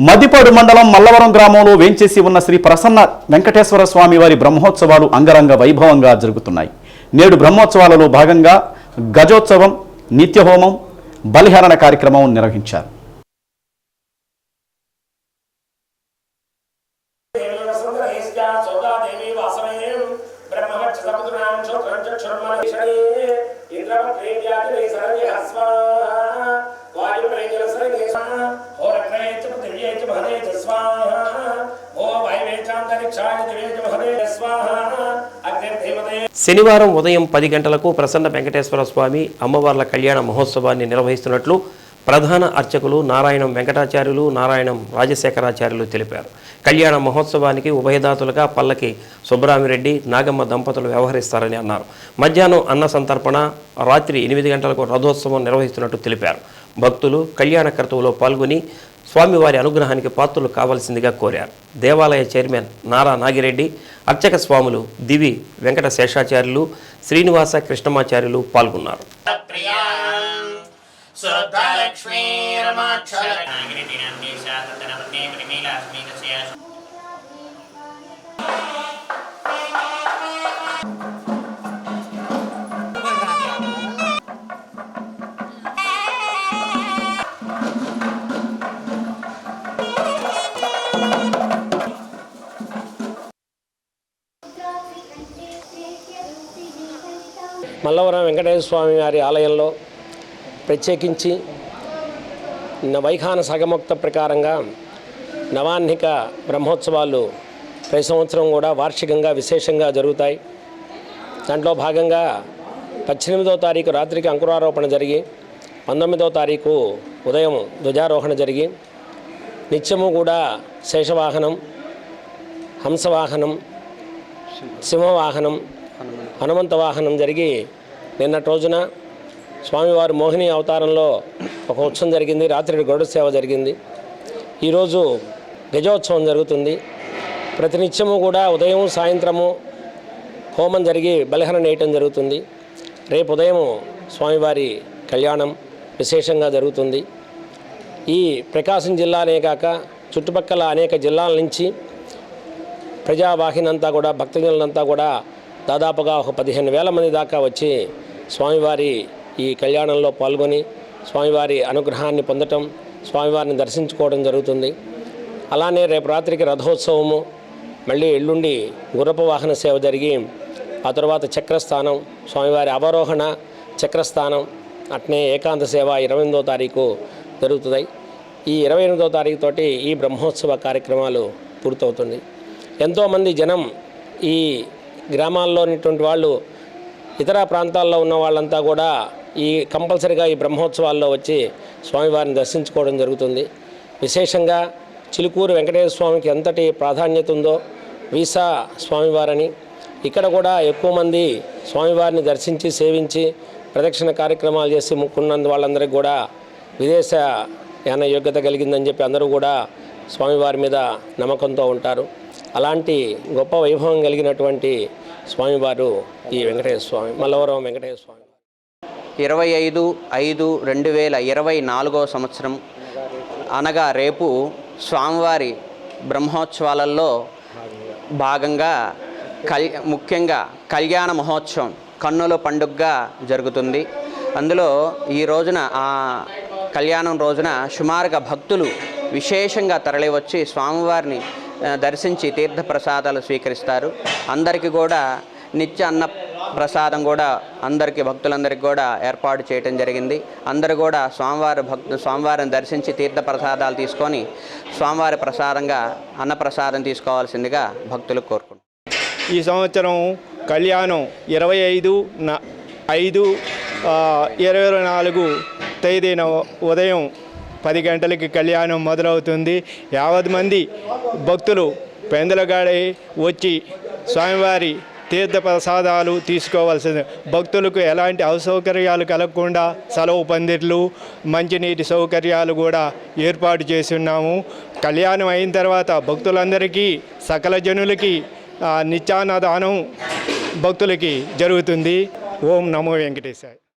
మదిపాడు మండలం మల్లవరం గ్రామంలో వేంచేసి ఉన్న శ్రీ ప్రసన్న వెంకటేశ్వర స్వామి వారి బ్రహ్మోత్సవాలు అంగరంగ వైభవంగా జరుగుతున్నాయి. నేడు బ్రహ్మోత్సవాలలో భాగంగా గజోత్సవం నిత్యహోమం బలిహరణ కార్యక్రమం నిర్వహించారు. శనివారం ఉదయం పది గంటలకు ప్రసన్న వెంకటేశ్వర స్వామి అమ్మవార్ల కళ్యాణ మహోత్సవాన్ని నిర్వహిస్తున్నట్లు ప్రధాన అర్చకులు నారాయణం వెంకటాచార్యులు నారాయణం రాజశేఖరాచార్యులు తెలిపారు. కళ్యాణ మహోత్సవానికి ఉభయదాతులుగా పల్లకి సుబ్బరామిరెడ్డి నాగమ్మ దంపతులు వ్యవహరిస్తారని అన్నారు. మధ్యాహ్నం అన్న సంతర్పణ రాత్రి ఎనిమిది గంటలకు రథోత్సవం నిర్వహిస్తున్నట్టు తెలిపారు. భక్తులు కళ్యాణ కర్తవులో పాల్గొని స్వామివారి అనుగ్రహానికి పాత్రలు కావాల్సిందిగా కోరారు. దేవాలయ చైర్మన్ నారా నాగిరెడ్డి అర్చక స్వాములు దివి వెంకట శేషాచార్యులు శ్రీనివాస కృష్ణమాచార్యులు పాల్గొన్నారు. మల్లవరం వెంకటేశ్వర స్వామి వారి ఆలయంలో ప్రత్యేకించి వైఖాన సగముక్త ప్రకారంగా నవాహ్నిక బ్రహ్మోత్సవాలు ప్రతి సంవత్సరం కూడా వార్షికంగా విశేషంగా జరుగుతాయి. దాంట్లో భాగంగా పద్దెనిమిదో తారీఖు రాత్రికి అంకురారోపణ జరిగి పంతొమ్మిదో తారీఖు ఉదయం ధ్వజారోహణ జరిగి నిత్యము కూడా శేషవాహనం హంసవాహనం సింహవాహనం హనుమంత వాహనం జరిగి నిన్నటి రోజున స్వామివారి మోహిని అవతారంలో ఒక ఉత్సవం జరిగింది రాత్రి గరుడ సేవ జరిగింది. ఈరోజు గజోత్సవం జరుగుతుంది. ప్రతినిత్యము కూడా ఉదయం సాయంత్రము హోమం జరిగి బలిహరణ నేయటం జరుగుతుంది. రేపు ఉదయం స్వామివారి కళ్యాణం విశేషంగా జరుగుతుంది. ఈ ప్రకాశం జిల్లానే కాక చుట్టుపక్కల అనేక జిల్లాల నుంచి ప్రజావాహినంతా కూడా భక్తజనులంతా కూడా దాదాపుగా ఒక పదిహేను వేల మంది దాకా వచ్చి స్వామివారి ఈ కళ్యాణంలో పాల్గొని స్వామివారి అనుగ్రహాన్ని పొందటం స్వామివారిని దర్శించుకోవడం జరుగుతుంది. అలానే రేపు రాత్రికి రథోత్సవము మళ్ళీ ఎల్లుండి గుర్రపు వాహన సేవ జరిగి ఆ తర్వాత చక్రస్థానం స్వామివారి అవరోహణ చక్రస్థానం అట్నే ఏకాంత సేవ ఇరవై ఎనిమిదో తారీఖు జరుగుతుంది. ఈ ఇరవై ఎనిమిదో తారీఖు తోటి ఈ బ్రహ్మోత్సవ కార్యక్రమాలు పూర్తవుతుంది. ఎంతోమంది జనం ఈ గ్రామాల్లో ఉన్నటువంటి వాళ్ళు ఇతర ప్రాంతాల్లో ఉన్న వాళ్ళంతా కూడా ఈ కంపల్సరిగా ఈ బ్రహ్మోత్సవాల్లో వచ్చి స్వామివారిని దర్శించుకోవడం జరుగుతుంది. విశేషంగా చిలుకూరు వెంకటేశ్వర స్వామికి ఎంతటి ప్రాధాన్యత ఉందో వీసా స్వామివారని ఇక్కడ కూడా ఎక్కువ మంది స్వామివారిని దర్శించి సేవించి ప్రదక్షిణ కార్యక్రమాలు చేసి ముక్కున్నందు వాళ్ళందరికీ కూడా విదేశ యాన యోగ్యత కలిగిందని చెప్పి అందరూ కూడా స్వామివారి మీద నమ్మకంతో ఉంటారు. అలాంటి గొప్ప వైభవం కలిగినటువంటి స్వామివారు ఈ వెంకటేశ్వర స్వామి మల్లవరం వెంకటేశ్వర స్వామి ఇరవై ఐదు ఐదు రెండు వేల ఇరవై నాలుగో సంవత్సరం అనగా రేపు స్వామివారి బ్రహ్మోత్సవాలలో భాగంగా కల్ ముఖ్యంగా కళ్యాణ మహోత్సవం కన్నుల పండుగగా జరుగుతుంది. అందులో ఈ రోజున ఆ కళ్యాణం రోజున సుమారుగా భక్తులు విశేషంగా తరలివచ్చి స్వామివారిని దర్శించి తీర్థ ప్రసాదాలు స్వీకరిస్తారు. అందరికీ కూడా నిత్య అన్న ప్రసాదం కూడా అందరికీ భక్తులందరికీ కూడా ఏర్పాటు చేయటం జరిగింది. అందరూ కూడా స్వామివారి భక్తు స్వామివారిని దర్శించి తీర్థ ప్రసాదాలు తీసుకొని స్వామివారి ప్రసాదంగా అన్న ప్రసాదం తీసుకోవాల్సిందిగా భక్తులు కోరుకుంటారు ఈ సంవత్సరం కళ్యాణం ఇరవై ఐదు నా ఐదు ఇరవై నాలుగు తేదీన ఉదయం పది గంటలకి కళ్యాణం మొదలవుతుంది. యావత్ మంది భక్తులు పెందలగాడి వచ్చి స్వామివారి తీర్థ ప్రసాదాలు తీసుకోవాల్సింది. భక్తులకు ఎలాంటి అసౌకర్యాలు కలగకుండా సెలవు పందిర్లు మంచినీటి సౌకర్యాలు కూడా ఏర్పాటు చేసి ఉన్నాము. కళ్యాణం అయిన తర్వాత భక్తులందరికీ సకల జనులకి నిత్యాన్నదానం భక్తులకి జరుగుతుంది. ఓం నమో వెంకటేశాయ.